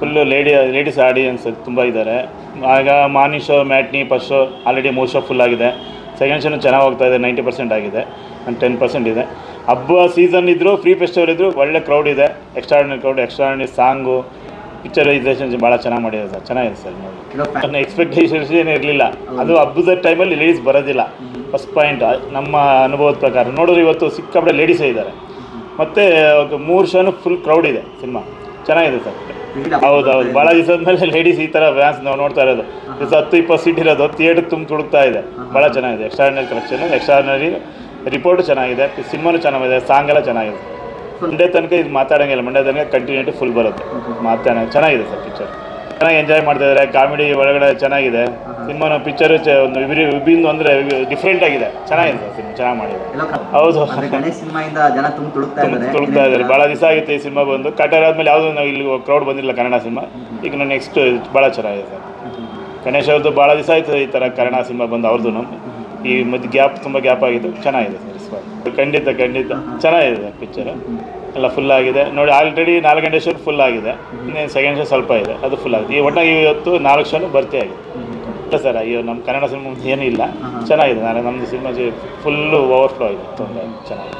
Full lady ladies audience ತುಂಬ ಇದ್ದಾರೆ. ಆಗ morning show matinee first show already ಮೂರು ಶೋ ಫುಲ್ ಆಗಿದೆ. ಸೆಕೆಂಡ್ ಶೋನು ಚೆನ್ನಾಗಿ ಹೋಗ್ತಾ ಇದೆ ನೈಂಟಿ ಪರ್ಸೆಂಟ್ ಆಗಿದೆ. ಒಂದು ಟೆನ್ ಪರ್ಸೆಂಟ್ ಇದೆ. ಹಬ್ಬ ಸೀಸನ್ ಇದ್ದರೂ ಫ್ರೀ ಫೆಸ್ಟಿವಲ್ ಇದ್ದರೂ ಒಳ್ಳೆ ಕ್ರೌಡ್ ಇದೆ. Extraordinary crowd extraordinary song picturisation ಭಾಳ ಚೆನ್ನಾಗಿ ಮಾಡಿದೆ ಸರ್. ಚೆನ್ನಾಗಿದೆ ಸರ್ ನೋಡಿ ಎಕ್ಸ್ಪೆಕ್ಟೇಷನ್ಸ್ ಏನು ಇರಲಿಲ್ಲ. ಅದು ಹಬ್ಬದ ಟೈಮಲ್ಲಿ ಲೇಡೀಸ್ ಬರೋದಿಲ್ಲ. ಫಸ್ಟ್ ಪಾಯಿಂಟ್ ನಮ್ಮ ಅನುಭವದ ಪ್ರಕಾರ. ನೋಡಿದ್ರೆ ಇವತ್ತು ಸಿಕ್ಕಾಪಟ್ಟೆ ಲೇಡೀಸೇ ಇದ್ದಾರೆ. ಮತ್ತು ಮೂರು ಶೋನು ಫುಲ್ ಕ್ರೌಡ್ ಇದೆ ಸಿನಿಮಾ ಚೆನ್ನಾಗಿದೆ ಸರ್. ಇಲ್ಲ. ಹೌದು ದಿವಸ ಭಾಳ ದಿವಸದ ಮೇಲೆ ಲೇಡೀಸ್ ಈ ತರ ವ್ಯಾನ್ಸ್ ನಾವು ನೋಡ್ತಾ ಇರೋದು. ದಿವಸ ಹತ್ತು ಇಪ್ಪತ್ತು ಸೀಟ್ ಇರೋದು. ಥಿಯೇಟರ್ ತುಂಬ ತುಡುಕ್ತಾ ಇದೆ. ಭಾಳ ಚೆನ್ನಾಗಿದೆ. ಎಕ್ಸ್ಟ್ರಾರ್ಡಿನರಿ ಕಲೆಕ್ಷನ್ ಎಕ್ಸ್ಟ್ರಾರ್ನರಿ ರಿಪೋರ್ಟ್ ಚೆನ್ನಾಗಿದೆ. ಸಿನಿಮಾನು ಚೆನ್ನಾಗಿದೆ. ಸಾಂಗ್ ಎಲ್ಲ ಚೆನ್ನಾಗಿದೆ. ಮಂಡ್ಯ ತನಕ ಇದು ಮಾತಾಡೋಂಗಿಲ್ಲ. ಮಂಡ್ಯ ತನಕ ಕಂಟಿನ್ಯೂಟಿ ಫುಲ್ ಬರುತ್ತೆ. ಮಾತಾಡ ಚೆನ್ನಾಗಿದೆ ಸರ್ ಪಿಕ್ಚರ್ ಚೆನ್ನಾಗಿ ಎಂಜಾಯ್ ಮಾಡ್ತಾ ಇದ್ದಾರೆ ಕಾಮಿಡಿ ಒಳಗಡೆ ಚೆನ್ನಾಗಿದೆ. ಸಿನಿಮಾನು ಪಿಕ್ಚರ್ ಒಂದು ವಿಭಿನ್ನ ಅಂದ್ರೆ ಡಿಫ್ರೆಂಟ್ ಆಗಿದೆ. ಚೆನ್ನಾಗಿದೆ ಸಿನಿಮಾ ಚೆನ್ನಾಗಿ ಮಾಡಿದೆ ಹೌದು. ತುಳುಕ್ತಾ ಇದ್ದಾರೆ. ಭಾಳ ದಿವಸ ಆಗಿತ್ತು ಈ ಸಿನಿಮಾ ಬಂದು. ಕಟಾರ್ ಆದ್ಮೇಲೆ ಯಾವುದೂ ನಾವು ಇಲ್ಲಿ ಕ್ರೌಡ್ ಬಂದಿಲ್ಲ ಕನ್ನಡ ಸಿನಿಮಾ. ಈಗ ನಾನು ನೆಕ್ಸ್ಟ್ ಭಾಳ ಚೆನ್ನಾಗಿದೆ ಸರ್. ಗಣೇಶ್ ಅವ್ರದ್ದು ಭಾಳ ದಿವಸ ಆಯಿತು ಈ ಥರ ಕನ್ನಡ ಸಿನಿಮಾ ಬಂದು ಅವ್ರದ್ದು ಈ ಮಧ್ಯೆ ಗ್ಯಾಪ್ ತುಂಬ ಗ್ಯಾಪ್ ಆಗಿತ್ತು ಚೆನ್ನಾಗಿದೆ ಸರ್. ಖಂಡಿತ ಖಂಡಿತ ಚೆನ್ನಾಗಿದೆ ಪಿಕ್ಚರ್ ಎಲ್ಲ ಫುಲ್ ಆಗಿದೆ. ನೋಡಿ ಆಲ್ರೆಡಿ ನಾಲ್ಕು ಗಂಟೆ ಶೋ ಫುಲ್ ಆಗಿದೆ. ಇನ್ನೇನು ಸೆಕೆಂಡ್ ಶೋ ಸ್ವಲ್ಪ ಇದೆ. ಅದು ಫುಲ್ ಆಗಿದೆ. ಈ ಒಟ್ಟಾಗಿ ಇವತ್ತು ನಾಲ್ಕು ಶೋನು ಭರ್ತಿ ಆಗಿದೆ. ಇಲ್ಲ ಸರ್ ಅಯ್ಯೋ ನಮ್ಮ ಕನ್ನಡ ಸಿನಿಮಾ ಏನೂ ಇಲ್ಲ ಚೆನ್ನಾಗಿದೆ. ನಾಳೆ ನಮ್ಮದು ಸಿನಿಮಾ ಫುಲ್ಲು ಓವರ್ಫ್ಲೋ ಆಗಿದೆ. ತುಂಬ ಚೆನ್ನಾಗಿದೆ.